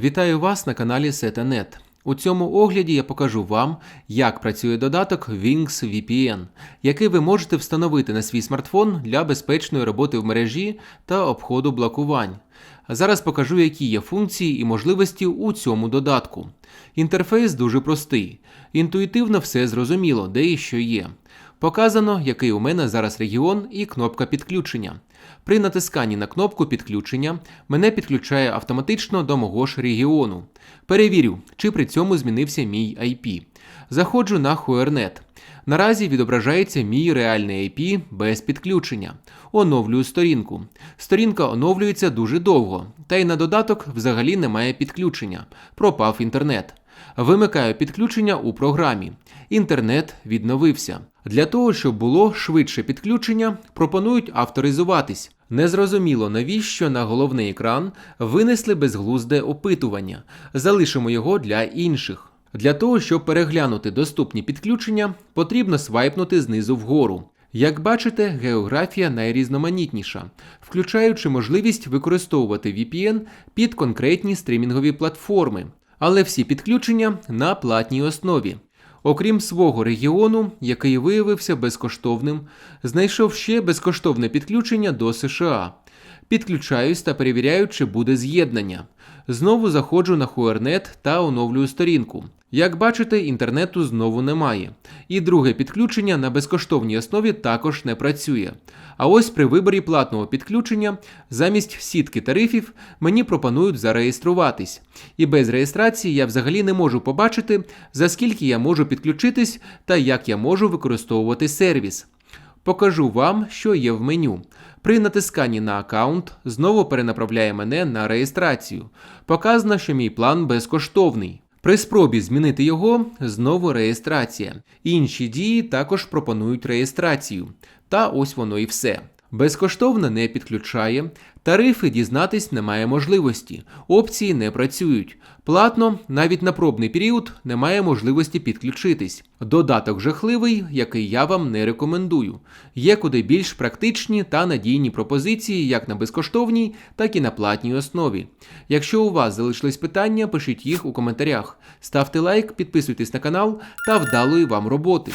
Вітаю вас на каналі SetaNet. У цьому огляді я покажу вам, як працює додаток Wings VPN, який ви можете встановити на свій смартфон для безпечної роботи в мережі та обходу блокувань. Зараз покажу, які є функції і можливості у цьому додатку. Інтерфейс дуже простий, інтуїтивно все зрозуміло, де і що є. Показано, який у мене зараз регіон і кнопка підключення. При натисканні на кнопку підключення мене підключає автоматично до мого ж регіону. Перевірю, чи при цьому змінився мій IP. Заходжу на Huernet. Наразі відображається мій реальний IP без підключення. Оновлюю сторінку. Сторінка оновлюється дуже довго, та й на додаток взагалі немає підключення. Пропав інтернет. Вимикаю підключення у програмі. Інтернет відновився. Для того, щоб було швидше підключення, пропонують авторизуватись. Незрозуміло, навіщо на головний екран винесли безглузде опитування. Залишимо його для інших. Для того, щоб переглянути доступні підключення, потрібно свайпнути знизу вгору. Як бачите, географія найрізноманітніша, включаючи можливість використовувати VPN під конкретні стрімінгові платформи, але всі підключення на платній основі. Окрім свого регіону, який виявився безкоштовним, знайшов ще безкоштовне підключення до США. Підключаюсь та перевіряю, чи буде з'єднання. Знову заходжу на Huernet та оновлюю сторінку. Як бачите, інтернету знову немає. І друге підключення на безкоштовній основі також не працює. А ось при виборі платного підключення замість сітки тарифів мені пропонують зареєструватись. І без реєстрації я взагалі не можу побачити, за скільки я можу підключитись та як я можу використовувати сервіс. Покажу вам, що є в меню. При натисканні на аккаунт знову перенаправляє мене на реєстрацію. Показано, що мій план безкоштовний. При спробі змінити його знову реєстрація. Інші дії також пропонують реєстрацію. Та ось воно і все. Безкоштовно не підключає, тарифи дізнатись немає можливості, опції не працюють. Платно, навіть на пробний період, немає можливості підключитись. Додаток жахливий, який я вам не рекомендую. Є куди більш практичні та надійні пропозиції як на безкоштовній, так і на платній основі. Якщо у вас залишились питання, пишіть їх у коментарях. Ставте лайк, підписуйтесь на канал та вдалої вам роботи.